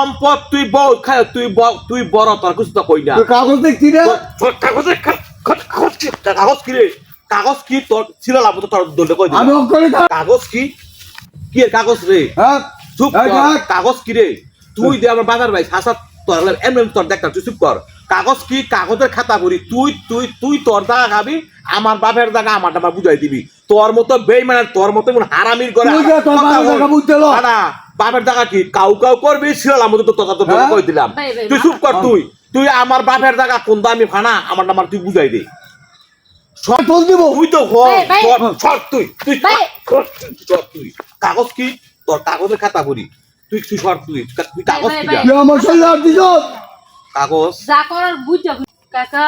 সম্পদ তুই বউ খায় তুই তুই বড় তোর কিছু তো কই না। কাগজ দেখছি তোর কাগজে কাগজ কি রে? কাগজ কি তোর ছিল লাভ তো তোর দলে কই আমি কাগজ কি? কি কাগজ রে? হ্যাঁ চুপ কর। কাগজ কি রে? তুই দে আমার বাজার ভাই হাসা তোর এমনি তোর দেখ তুই চুপ কর। কাগজ কি? কাগজের খাতা করি তুই তুই তুই তোর জায়গা খাবি আমার বাপের জায়গা আমার টাকা বুঝাই দিবি। তোর মতো বেইমানের তোর মতো হারামির করে বাপের জায়গা কি? কাউ কাউ করবি শিরালাম মতো তো তোর তো হ্যাঁ? কই দিলাম। তুই চুপ কর তুই। তুই আমার বাপের জায়গা কোন দামি ফানা আমার নামার তুই বুঝাই দে। সব দিব। তুই তো। সর তুই। তুই সর তুই। কাগজ কি? তোর কাগজের খাতা করি তুই তুই সর তুই? তুই কাগজ কি আমার দিছ? কাগজ। যা করার কাকা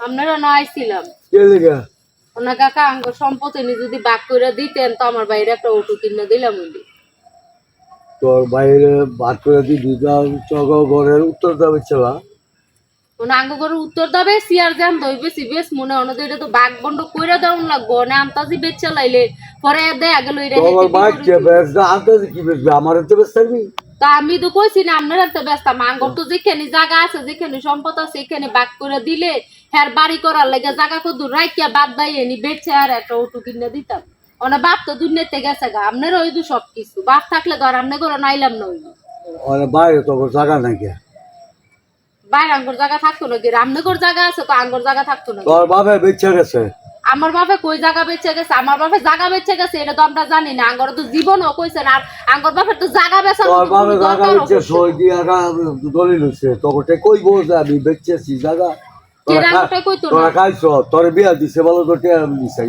আপনারা না আইছিলাম কে ওনা কাকা আঙ্গ সম্পত্তি নি যদি বাক করে দিতেন তো আমার বাইরে একটা অটো কিনে দিলাম উনি। তোর বাইরে দুটা চক ঘরের উত্তর দাবে আঙ্গ করে উত্তর দেবে সিয়ার যান দইবে সিবেস মনে এটা তো বাঘ বন্ধ কইরা দেওয়ান লাগবো না আমতাজি বেচ পরে দেয়া গেল এটা কে বেচবে আনতে কি বেচবে আমার তো তা আমি তো কইছি না আপনারা তো ব্যস্ত আঙ্গর তো যেখানে জায়গা আছে যেখানে সম্পদ আছে এখানে বাক করে দিলে হ্যার বাড়ি করার লাগে জায়গা কত রাইকিয়া বাদ দাই এনি বেচে আর একটা অটো কিনে দিতাম। ওনা বাপ তো দুনিয়াতে গেছে গা আপনার ওই দু সব কিছু বাপ থাকলে ধর আপনি করে নাইলাম না ওই ওরে বাইরে তোর জায়গা নাকি বাইরে আঙ্গর জায়গা থাকতো নাকি রামনগর জায়গা আছে তো আঙ্গর জায়গা থাকতো না তোর বাপে বেচে গেছে। আমার বাপে কই জায়গা বেচে গেছে? আমার বাপে জায়গা বেচে গেছে এটা তো আমরা জানি না। আঙ্গর তো জীবনও কইছে না। আর আঙ্গর বাপের তো জায়গা বেচা তোর বাপে জায়গা সই দিয়ে দলিল তোকে কইব যে আমি বেচেছি জায়গা। তোরা খাইছ তোর বিয়া দিছে বলো তো দিছে